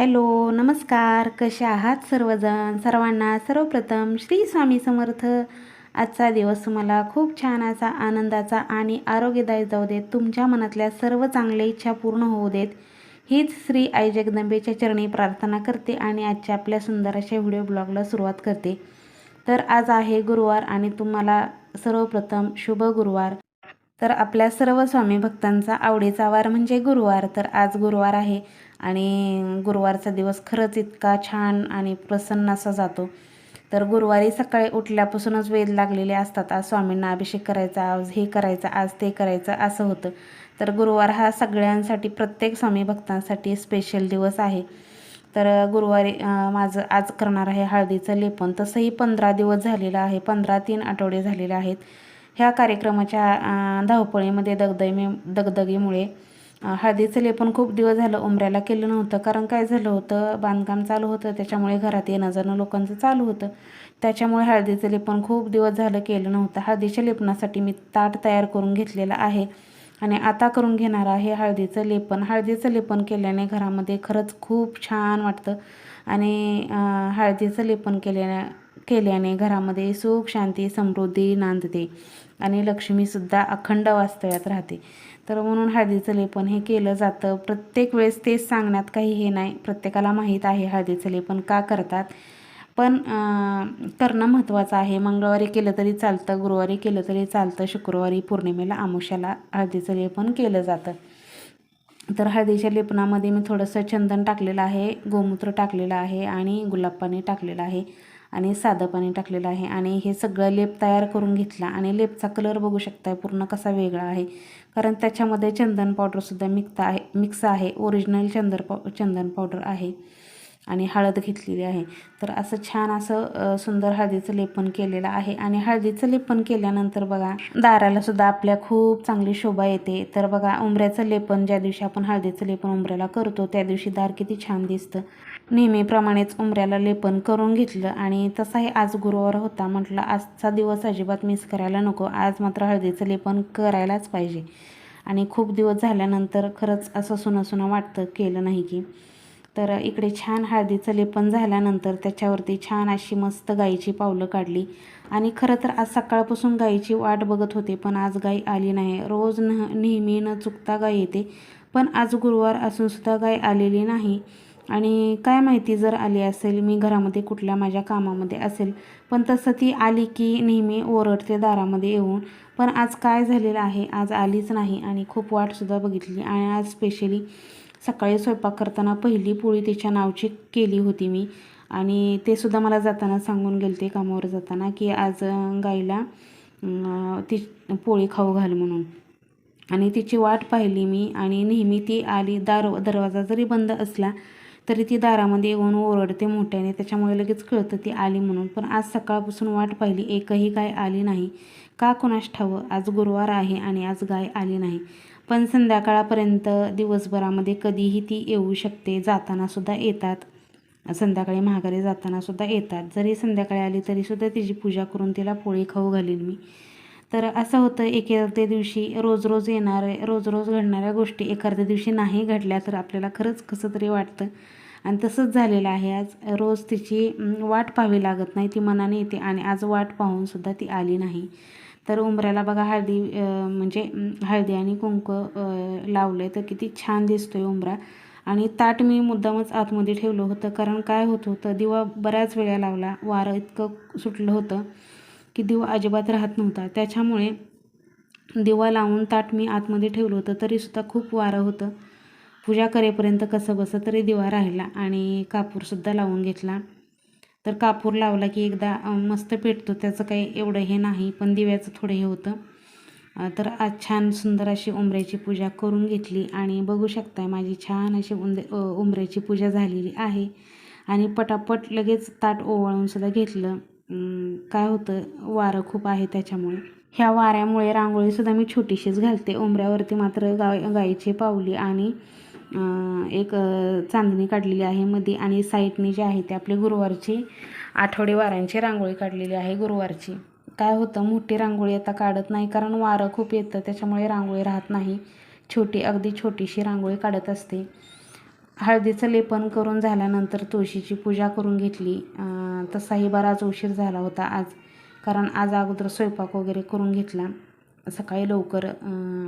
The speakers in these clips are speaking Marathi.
हॅलो नमस्कार. कसे आहात सर्वजण? सर्वांना सर्वप्रथम श्री स्वामी समर्थ. आजचा दिवस तुम्हाला खूप छान असा आनंदाचा आणि आरोग्यदायी जाऊ देत तुमच्या मनातल्या सर्व चांगल्या इच्छा पूर्ण होऊ देत हीच श्री आई जगदंबेच्या चरणी प्रार्थना करते आणि आजच्या आपल्या सुंदर अशा व्हिडिओ ब्लॉगला सुरुवात करते. तर आज आहे गुरुवार आणि तुम्हाला सर्वप्रथम शुभ गुरुवार. तर आपल्या सर्व स्वामी भक्तांचा आवडीचा वार म्हणजे गुरुवार. तर आज गुरुवार आहे. आणि गुरुवारचा दिवस खरंच इतका छान आणि प्रसन्न असा जातो. तर गुरुवारी सकाळी उठल्यापासूनच वेध लागलेले असतात. आज स्वामींना अभिषेक करायचा आज हे करायचं आज ते करायचं असं होतं. तर गुरुवार हा सगळ्यांसाठी प्रत्येक स्वामी भक्तांसाठी स्पेशल दिवस आहे. तर गुरुवारी माझं आज करणार आहे हळदीचं लेपन. तसंही पंधरा दिवस झालेलं आहे. पंधरा तीन आठवडे झालेले आहेत. ह्या कार्यक्रमाच्या धावपळीमध्ये दगदगी दगदगीमुळे हळदीचं लेपन खूप दिवस झालं उमऱ्याला केलं नव्हतं. कारण काय झालं होतं बांधकाम चालू होतं त्याच्यामुळे घरात येणं जाणं लोकांचं चालू होतं. त्याच्यामुळे हळदीचं लेपण खूप दिवस झालं केलं नव्हतं. हळदीच्या लेपनासाठी मी ताट तयार करून घेतलेलं आहे. आणि आता करून घेणार आहे हळदीचं लेपन हळदीचं लेपन केल्याने घरामध्ये खरंच खूप छान वाटतं. आणि हळदीचं लेपन केल्याने केल्याने घरामध्ये सुख शांती समृद्धी नांदते आणि लक्ष्मीसुद्धा अखंड वास्तव्यात राहते. तर म्हणून हळदीचं लेपन हे केलं जातं. प्रत्येक वेळेस तेच सांगण्यात काही हे नाही. प्रत्येकाला माहीत आहे हळदीचं लेपन का करतात. पण करणं महत्त्वाचं आहे. मंगळवारी केलं तरी चालतं गुरुवारी केलं तरी चालतं शुक्रवारी पौर्णिमेला आमुष्याला हळदीचं लेपन केलं जातं. तर हळदीच्या लेपनामध्ये मी थोडंसं चंदन टाकलेलं आहे गोमूत्र टाकलेलं आहे आणि गुलाब पाणी टाकलेलं आहे. आणि साधं पाणी टाकलेलं आहे. आणि हे सगळं लेप तयार करून घेतला. आणि लेपचा कलर बघू शकताय पूर्ण कसा वेगळा आहे. कारण त्याच्यामध्ये चंदन पावडरसुद्धा मिक्स आहे मिक्स आहे. ओरिजिनल चंदन पाव चंदन पावडर आहे. आणि हळद घेतलेली आहे. तर असं छान असं सुंदर हळदीचं लेपन केलेलं आहे. आणि हळदीचं लेपन केल्यानंतर बघा दाराला सुद्धा आपल्या खूप चांगली शोभा येते. तर बघा उंबऱ्याचं लेपन ज्या दिवशी आपण हळदीचं लेपन उंबऱ्याला करतो त्या दिवशी दार किती छान दिसतं. नेहमीप्रमाणेच उंबऱ्याला लेपन करून घेतलं आणि तसाही आज गुरुवार होता म्हटलं आजचा दिवस अजिबात मिस करायला नको. आज मात्र हळदीचं लेपन करायलाच पाहिजे. आणि खूप दिवस झाल्यानंतर खरंच असं सुनं सुनं वाटतं केलं नाही की. तर इकडे छान हळदीचं लेपन झाल्यानंतर त्याच्यावरती छान अशी मस्त गाईची पावलं काढली. आणि खरं तर आज सकाळपासून गाईची वाट बघत होते पण आज गाई आली नाही. रोज न नेहमी न चुकता गाय येते पण आज गुरुवार असूनसुद्धा गाय आलेली नाही. आणि काय माहिती जर आली असेल मी घरामध्ये कुठल्या माझ्या कामामध्ये असेल पण तसं ती आली की नेहमी ओरडते दारामध्ये येऊन. पण आज काय झालेलं आहे? आज आलीच नाही आणि खूप वाटसुद्धा बघितली. आणि आज स्पेशली सकाळी स्वयंपाक करताना पहिली पोळी तिच्या नावची केली होती मी. आणि ते सुद्धा मला जाताना सांगून गेलते कामावर जाताना की आज गाईला ती पोळी खाऊ घाल म्हणून. आणि तिची वाट पाहिली मी आणि नेहमी ती आली दार दरवाजा जरी बंद असला तरी ती दारामध्ये येऊन ओरडते मोठ्याने. त्याच्यामुळे लगेच कळतं ती आली म्हणून. पण आज सकाळपासून वाट पाहिली एकही गाय आली नाही. का कोणास ठावं? आज गुरुवार आहे आणि आज गाय आली नाही. पण संध्याकाळापर्यंत दिवसभरामध्ये कधीही ती येऊ शकते जातानासुद्धा येतात. संध्याकाळी महागारी जातानासुद्धा येतात. जरी संध्याकाळी आली तरीसुद्धा तिची पूजा करून तिला पोळी खाऊ घालीन मी. तर असं होतं एखाद्या दिवशी रोज रोज येणारे रोज रोज घडणाऱ्या गोष्टी एखाद्या दिवशी नाही घडल्या तर आपल्याला खरंच कसं तरी वाटतं. आणि तसंच झालेलं आहे आज. रोज तिची वाट पाहावी लागत नाही ती मनाने येते आणि आज वाट पाहूनसुद्धा ती आली नाही. तर उंबऱ्याला बघा हळदी म्हणजे हळदी आणि कुंकू लावलं तर किती छान दिसतोय उंबरा. आणि ताट मी मुद्दामच आतमध्ये ठेवलं होतं. कारण काय होत होतं दिवा बऱ्याच वेळा लावला. वारं इतकं सुटलं होतं की दिवा अजिबात राहत नव्हता. त्याच्यामुळे दिवा लावून ताट मी आतमध्ये ठेवलं होतं. तरीसुद्धा खूप वारं होतं. पूजा करेपर्यंत कसं बसं तरी दिवा राहिला आणि कापूरसुद्धा लावून घेतला. तर कापूर लावला की एकदा मस्त पेटतो. त्याचं काही एवढं हे नाही पण दिव्याचं थोडं हे होतं. तर आज छान सुंदर अशी उंबऱ्याची पूजा करून घेतली. आणि बघू शकताय माझी छान अशी उंदे उमऱ्याची उंबऱ्याची पूजा झालेली आहे. आणि पटापट लगेच ताट ओवाळूनसुद्धा घेतलं. काय होतं वारं खूप आहे त्याच्यामुळे. ह्या वाऱ्यामुळे रांगोळीसुद्धा मी छोटीशीच घालते. उंबऱ्यावरती मात्र गाय गाईची पावली आणि एक चांदणी काढलेली आहे मध्ये आणि साईडने जे आहे ते आपली गुरुवारची आठवडेवारांची रांगोळी काढलेली आहे गुरुवारची. काय होतं मोठी रांगोळी आता काढत नाही कारण वारं खूप येतं त्याच्यामुळे रांगोळी राहत नाही. छोटी अगदी छोटीशी रांगोळी काढत असते. हळदीचं लेपन करून झाल्यानंतर तुळशीची पूजा करून घेतली. तसाही बराच उशीर झाला होता आज कारण आज अगोदर स्वयंपाक वगैरे करून घेतला. सकाळी लवकर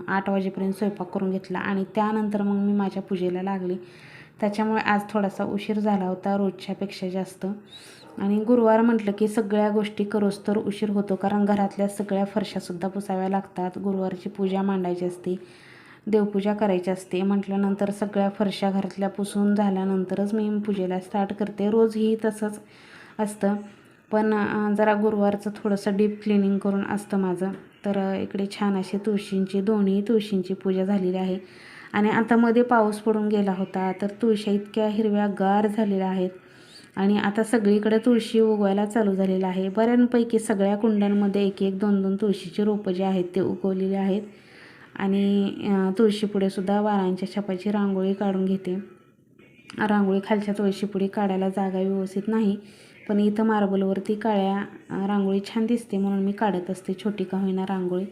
आठ वाजेपर्यंत स्वयंपाक करून घेतला आणि त्यानंतर मग मी माझ्या पूजेला लागली. त्याच्यामुळे आज थोडासा उशीर झाला होता रोजच्यापेक्षा जास्त. आणि गुरुवार म्हटलं की सगळ्या गोष्टी करोस तर उशीर होतो कारण घरातल्या सगळ्या फरशासुद्धा पुसाव्या लागतात. गुरुवारची पूजा मांडायची असते देवपूजा करायची असते. म्हटल्यानंतर सगळ्या फरशा घरातल्या पुसून झाल्यानंतरच मी पूजेला स्टार्ट करते. रोजही तसंच असतं. पण जरा गुरुवारचं थोडंसं डीप क्लिनिंग करून असतं माझं. तर इकडे छान असे तुळशींची दोन्ही तुळशींची पूजा झालेली आहे. आणि आता मध्ये पाऊस पडून गेला होता तर तुळशी इतक्या हिरव्या गार झालेल्या आहेत. आणि आता सगळीकडे तुळशी उगवायला चालू झालेलं आहे. बऱ्यापैकी सगळ्या कुंड्यांमध्ये एक एक दोन दोन तुळशीची रोपं जे आहेत ते उगवलेले आहेत. आणि तुळशीपुढेसुद्धा तुळशीपुढे सुद्धा वारांच्या छपाची रांगोळी काढून घेते. रांगोळी खालच्या तुळशीपुढे काढायला जागा व्यवस्थित नाही. पण इथं मार्बलवरती काळ्या रांगोळी छान दिसते म्हणून मी काढत असते छोटी का होईना रांगोळी.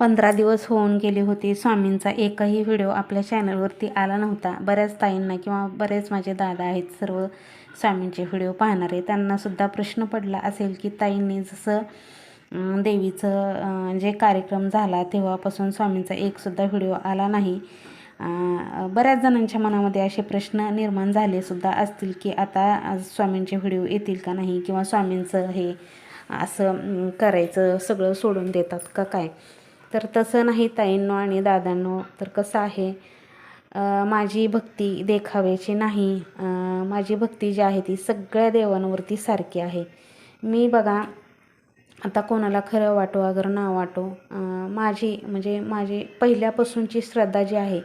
पंधरा दिवस होऊन गेले होते. स्वामींचा एकही व्हिडिओ आपल्या चॅनलवरती आला नव्हता. बऱ्याच ताईंना किंवा बरेच माझे दादा आहेत सर्व स्वामींचे व्हिडिओ पाहणारे त्यांनासुद्धा प्रश्न पडला असेल की ताईंनी जसं देवीचं जे कार्यक्रम झाला तेव्हापासून स्वामींचा एकसुद्धा व्हिडिओ आला नाही. बऱ्याच जणांच्या मनामध्ये असे प्रश्न निर्माण झाले सुद्धा असतील की आता आज स्वामींचे व्हिडिओ येतील का नाही किंवा स्वामींचं हे असं करायचं सगळं सोडून देतात का काय? तर तसं नाही ताईंनो आणि दादांनो तर कसं आहे? माझी भक्ती देखाव्याची नाही. माझी भक्ती जी आहे ती सगळ्या देवांवरती सारखी आहे. मी बघा आता कोणाला खरं वाटो अगर ना वाटो माझी म्हणजे माझी पहिल्यापासूनची श्रद्धा जी आहे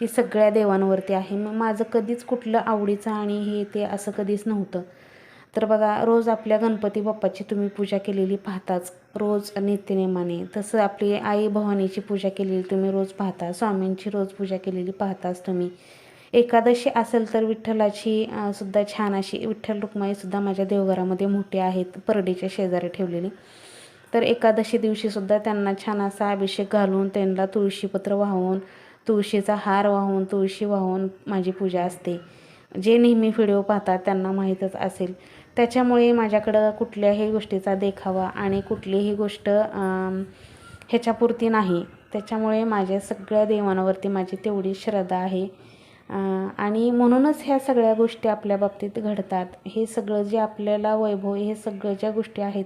ती सगळ्या देवांवरती आहे. मग माझं कधीच कुठलं आवडीचं आणि हे ते असं कधीच नव्हतं. तर बघा रोज आपल्या गणपती बाप्पाची तुम्ही पूजा केलेली पाहताच रोज नित्यनेमाने. तसं आपली आई भवानीची पूजा केलेली तुम्ही रोज पाहता स्वामींची रोज पूजा केलेली पाहताच तुम्ही. एकादशी असेल तर विठ्ठलाची सुद्धा छान अशी विठ्ठल रुक्माईसुद्धा माझ्या देवघरामध्ये मोठी आहेत परडीच्या शेजारी ठेवलेली. तर एकादशी दिवशीसुद्धा त्यांना छान असा अभिषेक घालून त्यांना तुळशीपत्र वाहून तुळशीचा हार वाहून तुळशी वाहून माझी पूजा असते. जे नेहमी व्हिडिओ पाहतात त्यांना माहीतच असेल. त्याच्यामुळे माझ्याकडं कुठल्याही गोष्टीचा देखावा आणि कुठलीही गोष्ट ह्याच्यापुरती नाही. त्याच्यामुळे माझ्या सगळ्या देवांवरती माझी तेवढी श्रद्धा आहे. आणि म्हणूनच ह्या सगळ्या गोष्टी आपल्या बाबतीत घडतात. हे सगळं जे आपल्याला वैभव हे सगळं ज्या गोष्टी आहेत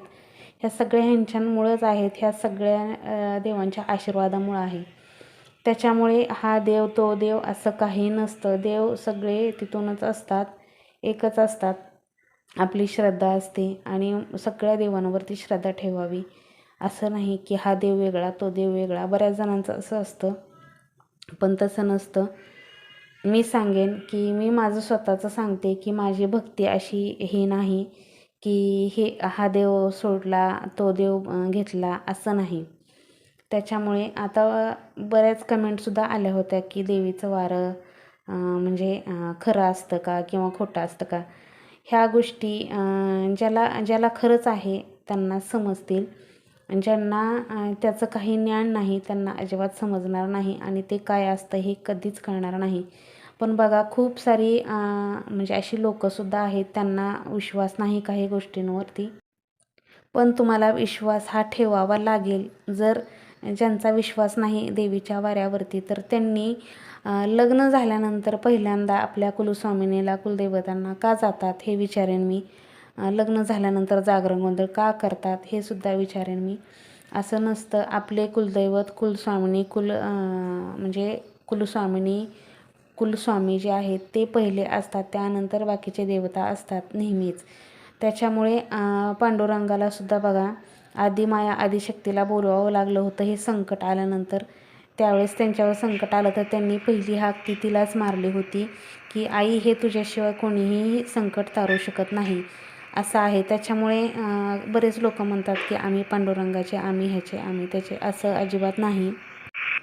ह्या सगळ्या ह्यांच्यामुळंच आहेत ह्या सगळ्या देवांच्या आशीर्वादामुळं आहे. त्याच्यामुळे हा देव तो देव असं काही नसतं. देव सगळे तिथूनच असतात एकच असतात. आपली श्रद्धा असते आणि सगळ्या देवांवरती श्रद्धा ठेवावी. असं नाही की हा देव वेगळा तो देव वेगळा. बऱ्याच जणांचं असं असतं पण तसं नसतं. मी सांगेन की मी माझं स्वतःचं सांगते की माझी भक्ती अशी ही नाही की हे हा देव सोडला तो देव घेतला असं नाही. त्याच्यामुळे आता बऱ्याच कमेंटसुद्धा आल्या होत्या की देवीचं वारं म्हणजे खरं असतं का किंवा खोटं असतं का? ह्या गोष्टी ज्याला ज्याला खरंच आहे त्यांना समजतील. ज्यांना त्याचं काही ज्ञान नाही त्यांना अजिबात समजणार नाही आणि ते काय असतं हे कधीच कळणार नाही. पण बघा खूप सारी म्हणजे अशी लोकंसुद्धा आहेत त्यांना विश्वास नाही काही गोष्टींवरती. पण तुम्हाला विश्वास हा ठेवावा लागेल. जर ज्यांचा विश्वास नाही देवीच्या वाऱ्यावरती तर त्यांनी लग्न झाल्यानंतर पहिल्यांदा आपल्या कुलस्वामिनीला कुलदैवतांना का जातात हे विचारेन मी. लग्न झाल्यानंतर जागरण गोंधळ का करतात हे सुद्धा विचारेन मी. असं नसतं. आपले कुलदैवत कुलस्वामिनी कुल म्हणजे कुलस्वामिनी कुलस्वामी जे आहेत ते पहिले असतात. त्यानंतर बाकीचे देवता असतात नेहमीच. त्याच्यामुळे पांडुरंगाला सुद्धा बघा आदिमाया आदिशक्तीला बोलवावं लागलं होतं हे संकट आल्यानंतर. त्यावेळेस त्यांच्यावर संकट आलं तर त्यांनी पहिली हाक ती तिलाच मारली होती की आई हे तुझ्याशिवाय कोणीही संकट तारू शकत नाही. असं आहे. त्याच्यामुळे बरेच लोक म्हणतात की आम्ही पांडुरंगाचे आम्ही ह्याचे आम्ही त्याचे असं अजिबात नाही.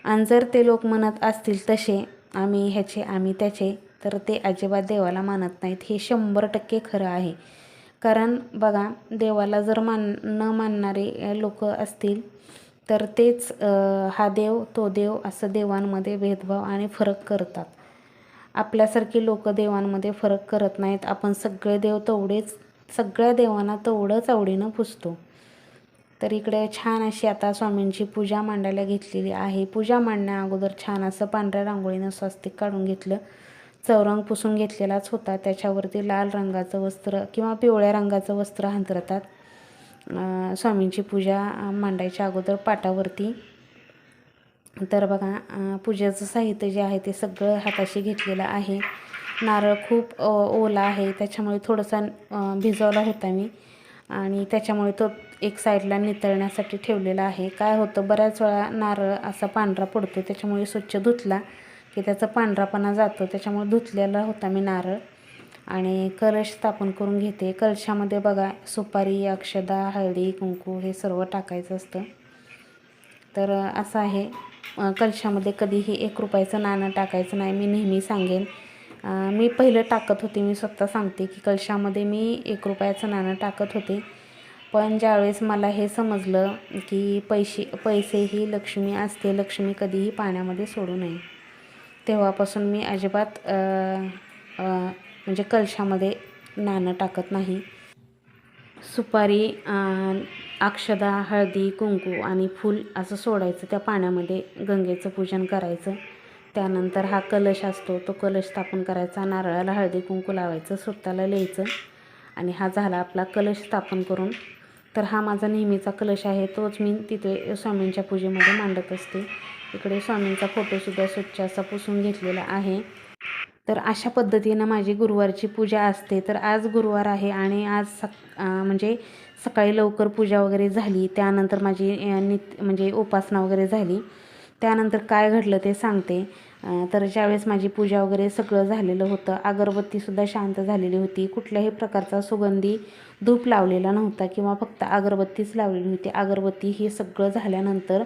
आणि जर ते लोक म्हणत असतील तसे आम्ही ह्याचे आम्ही त्याचे तर ते अजिबात देवाला मानत नाहीत. हे शंभर टक्के खरं आहे. कारण बघा देवाला जर मान न मानणारे लोक असतील तर तेच हा देव तो देव असं देवांमध्ये भेदभाव आणि फरक करतात. आपल्यासारखे लोक देवांमध्ये फरक करत नाहीत. आपण सगळे देव तेवढेच सगळ्या देवांना तेवढंच आवडीनं पुजतो. तर इकडे छान अशी आता स्वामींची पूजा मांडायला घेतलेली आहे. पूजा मांडण्या अगोदर छान असं पांढऱ्या रांगोळीनं स्वस्तिक काढून घेतलं. चौरंग पुसून घेतलेलाच होता. त्याच्यावरती लाल रंगाचं वस्त्र किंवा पिवळ्या रंगाचं वस्त्र हांतरतात. स्वामींची पूजा मांडायच्या अगोदर पाटावरती. तर बघा पूजेचं साहित्य जे आहे ते सगळं हाताशी घेतलेलं आहे. नारळ खूप ओला आहे. त्याच्यामुळे थोडासा भिजवला होता मी. आणि त्याच्यामुळे तो एक साईडला नितळण्यासाठी ठेवलेला आहे. काय होतं बऱ्याच वेळा नारळ असा पांढरा पडतो त्याच्यामुळे स्वच्छ धुतला. की त्याचा पांढरापणा जातो त्याच्यामुळे धुतलेला होता मी नारळ. आणि कलश स्थापन करून घेते. कलशामध्ये बघा सुपारी अक्षदा हळदी कुंकू हे सर्व टाकायचं असतं. तर असं आहे. कलशामध्ये कधीही एक रुपयाचं नाणं टाकायचं नाही मी नेहमी सांगेन. मी पहिलं टाकत होते मी स्वतः सांगते की कलशामध्ये मी एक रुपयाचं नाणं टाकत होते. पण ज्यावेळेस मला हे समजलं की पैसे पैसे ही लक्ष्मी असते लक्ष्मी कधीही पाण्यामध्ये सोडू नये. तेव्हापासून मी अजिबात म्हणजे कलशामध्ये नाणं टाकत नाही. सुपारी अक्षदा हळदी कुंकू आणि फूल असं सोडायचं. त्या पाण्यामध्ये गंगेचं पूजन करायचं. त्यानंतर हा कलश असतो. तो कलश स्थापन करायचा. नारळाला हळदी कुंकू लावायचं. स्वतःला लिहायचं. आणि हा झाला आपला कलश स्थापन करून. तर हा माझा नेहमीचा कलश आहे. तोच मी तिथे स्वामींच्या पूजेमध्ये मांडत असते. इकडे स्वामींचा फोटोसुद्धा स्वच्छ असा पुसून घेतलेला आहे. तर अशा पद्धतीनं माझी गुरुवारची पूजा असते. तर आज गुरुवार आहे आणि आज सक म्हणजे सकाळी लवकर पूजा वगैरे झाली. त्यानंतर माझी नित म्हणजे उपासना वगैरे झाली. त्यानंतर काय घडलं ते सांगते. तर ज्यावेळेस माझी पूजा वगैरे सगळं झालेलं होतं अगरबत्तीसुद्धा शांत झालेली होती. कुठल्याही प्रकारचा सुगंधी धूप लावलेला नव्हता किंवा फक्त अगरबत्तीच लावलेली होती. अगरबत्ती हे सगळं झाल्यानंतर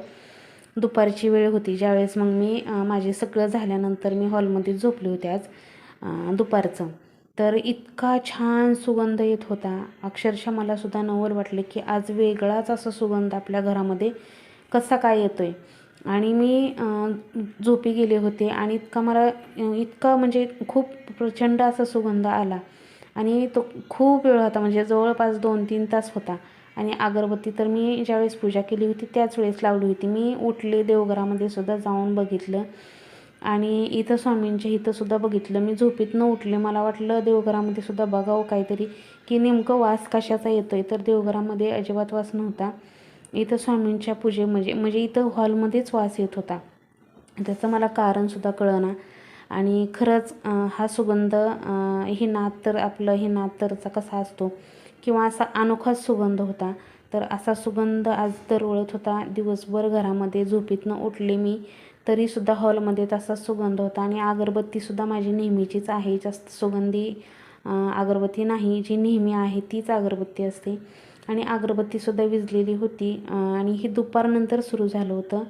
दुपारची वेळ होती ज्यावेळेस मग मी माझे सगळं झाल्यानंतर मी हॉलमध्ये झोपले होते आज दुपारचं. तर इतका छान सुगंध येत होता. अक्षरशः मला सुद्धा नवल वाटले की आज वेगळाच असा सुगंध आपल्या घरामध्ये कसा काय येतो आहे आणि मी झोपी गेले होते आणि इतका मला इतका म्हणजे खूप प्रचंड असा सुगंध आला. आणि तो खूप वेळ होता म्हणजे जवळपास दोन तीन तास होता. आणि अगरबत्ती तर मी ज्यावेळेस पूजा केली होती त्याच वेळेस लावली होती. मी उठले देवघरामध्ये सुद्धा जाऊन बघितलं. आणि इथं स्वामींच्या इथंसुद्धा बघितलं. मी झोपेत न उठले मला वाटलं देवघरामध्ये सुद्धा बघावं काहीतरी की नेमकं वास कशाचा येतोय? तर देवघरामध्ये अजिबात वास नव्हता. इथं स्वामींच्या पूजे म्हणजे म्हणजे इथं हॉलमध्येच वास येत होता. त्याचं मला कारणसुद्धा कळना. आणि खरंच हा सुगंध हे ही नात तर आपलं हे नात तरचा कसा असतो? किंवा असा अनोखाच सुगंध होता. तर असा सुगंध आज दरवळत होता. दिवसभर घरामध्ये झोपीतनं उठले मी तरीसुद्धा हॉलमध्ये तसाच सुगंध होता. आणि अगरबत्तीसुद्धा माझी नेहमीचीच आहे. जास्त सुगंधी अगरबत्ती नाही. जी नेहमी आहे तीच अगरबत्ती असते. आणि अगरबत्तीसुद्धा विजलेली होती. आणि ही दुपारनंतर सुरू झालं होतं.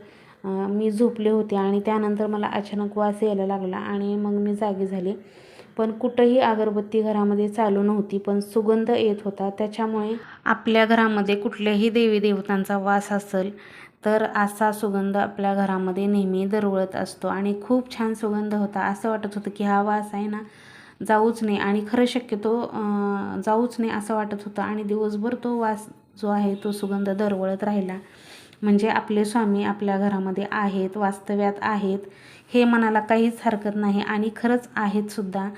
मी झोपले होते आणि त्यानंतर मला अचानक वास यायला लागला आणि मग मी जागी झाले. पण कुठंही अगरबत्ती घरामध्ये चालू नव्हती पण सुगंध येत होता. त्याच्यामुळे आपल्या घरामध्ये कुठल्याही देवी देवतांचा वास असेल तर असा सुगंध आपल्या घरामध्ये नेहमी दरवळत असतो. आणि खूप छान सुगंध होता. असं वाटत होतं की हा वास आहे ना जाऊच नाही आणि खरं शक्यतो जाऊच नाही असं वाटत होतं. आणि दिवसभर तो वास जो आहे तो सुगंध दरवळत राहिला. म्हणजे आपले स्वामी आपल्या घरामध्ये आहेत वास्तव्यात आहेत. हे मनाला काहीच हरकत नाही आणि खरंच आहेत सुद्धा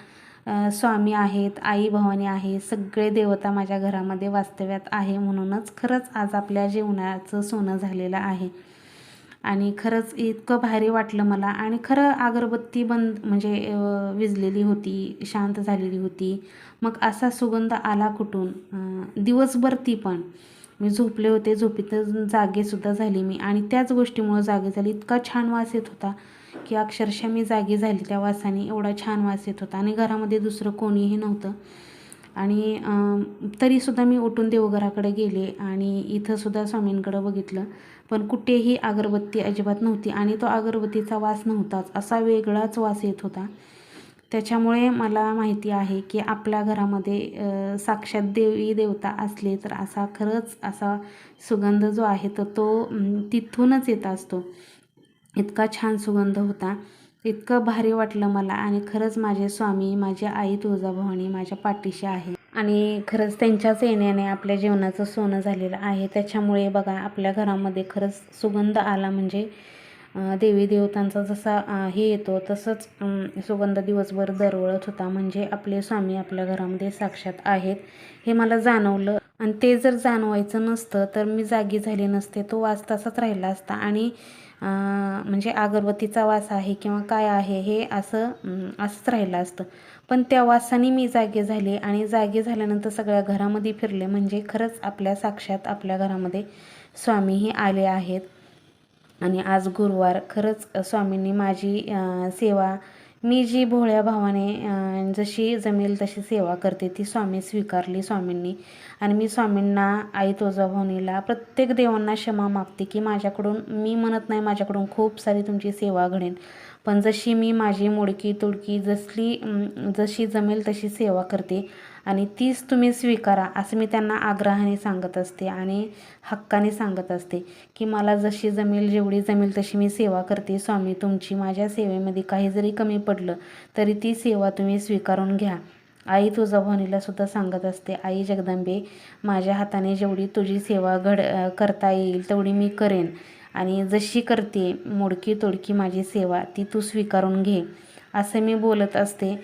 स्वामी आहेत आई भवानी आहे सगळे देवता माझ्या घरामध्ये वास्तव्यात आहे म्हणूनच खरंच आज आपल्या जीवनाचं सोनं झालेलं आहे. आणि खरंच इतकं भारी वाटलं मला आणि खरं अगरबत्ती बंद म्हणजे विजलेली होती शांत झालेली होती. मग असा सुगंध आला कुठून? दिवसभर ती पण. मी झोपले होते झोपेत जागेसुद्धा झाली मी आणि त्याच गोष्टीमुळं जागे झाली. इतका छान वास येत होता. की अक्षरशः मी जागी झाली त्या वासाने. एवढा छान वास येत होता. आणि घरामध्ये दुसरं कोणीही नव्हतं. आणि तरीसुद्धा मी उठून देवघराकडे गेले आणि इथंसुद्धा स्वामींकडं बघितलं. पण कुठेही अगरबत्ती अजिबात नव्हती आणि तो अगरबत्तीचा वास नव्हताच. असा वेगळाच वास येत होता. त्याच्यामुळे मला माहिती आहे की आपल्या घरामध्ये साक्षात देवी देवता असले तर असा खरंच असा सुगंध जो आहे तर तो तिथूनच येत असतो. इतका छान सुगंध होता. इतकं भारी वाटलं मला आणि खरंच माझे स्वामी माझी आई तुळजाभवानी माझ्या पाठीशी आहे. आणि खरंच त्यांच्याच येण्याने आपल्या जीवनाचं सोनं झालेलं आहे. त्याच्यामुळे बघा आपल्या घरामध्ये खरंच सुगंध आला म्हणजे देवी देवतांचा जसा हे येतो तसंच सुगंध दिवसभर दरवळत होता. म्हणजे आपले स्वामी आपल्या घरामध्ये साक्षात आहेत हे मला जाणवलं. आणि ते जर जाणवायचं नसतं तर मी जागी झाले नसते. तो वास तसाच राहिला असता. आणि म्हणजे अगरबत्तीचा वास आहे किंवा काय आहे हे असं असंच राहिलं असतं. पण त्या वासाने मी जागे झाले आणि जागे झाल्यानंतर सगळ्या घरामध्ये फिरले. म्हणजे खरंच आपल्या साक्षात आपल्या घरामध्ये स्वामीही आले आहेत. आणि आज गुरुवार खरंच स्वामींनी माझी सेवा मी जी भोळ्या भावाने जशी जमेल तशी सेवा करते ती स्वामी स्वीकारली स्वामींनी. आणि मी स्वामींना आई तुळजाभवानीला प्रत्येक देवांना क्षमा मागते की माझ्याकडून मी म्हणत नाही माझ्याकडून खूप सारी तुमची सेवा घडेल पण जशी मी माझी मोडकी तुडकी जसली जशी जमेल तशी सेवा करते. आणि तीच तुम्ही स्वीकारा असं मी त्यांना आग्रहाने सांगत असते आणि हक्काने सांगत असते की मला जशी जमेल जेवढी जमेल तशी मी सेवा करते. स्वामी तुमची माझ्या सेवेमध्ये काही जरी कमी पडलं तरी ती सेवा तुम्ही स्वीकारून घ्या. आई तुळजाभवानीला सुद्धा सांगत असते आई जगदंबे माझ्या हाताने जेवढी तुझी सेवा घड करता येईल तेवढी मी करेन. आणि जशी करते मोडकी तोडकी माझी सेवा ती तू स्वीकारून घे. असं मी बोलत असते.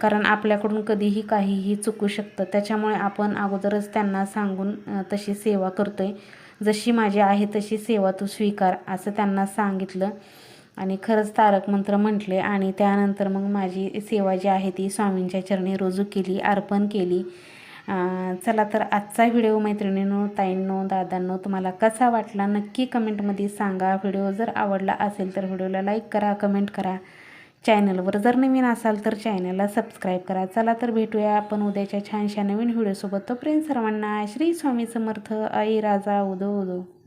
कारण आपल्याकडून कधीही काहीही चुकू शकतं. त्याच्यामुळे आपण अगोदरच त्यांना सांगून तशी सेवा करतो आहे जशी माझी आहे तशी सेवा तू स्वीकार असं त्यांना सांगितलं. आणि खरंच तारक मंत्र म्हटले आणि त्यानंतर मग माझी सेवा जी आहे ती स्वामींच्या चरणी रुजू केली अर्पण केली. चला तर आजचा व्हिडिओ मैत्रिणींनो ताईंनो दादांनो तुम्हाला कसा वाटला नक्की कमेंटमध्ये सांगा. व्हिडिओ जर आवडला असेल तर व्हिडिओला लाईक करा कमेंट करा. चॅनलवर जर नवीन असाल तर चॅनलला सबस्क्राईब करा. चला तर भेटूया आपण उद्याच्या छानशा नवीन व्हिडिओसोबत. तोपर्यंत सर्वांना श्री स्वामी समर्थ. आई राजा उदो उदो.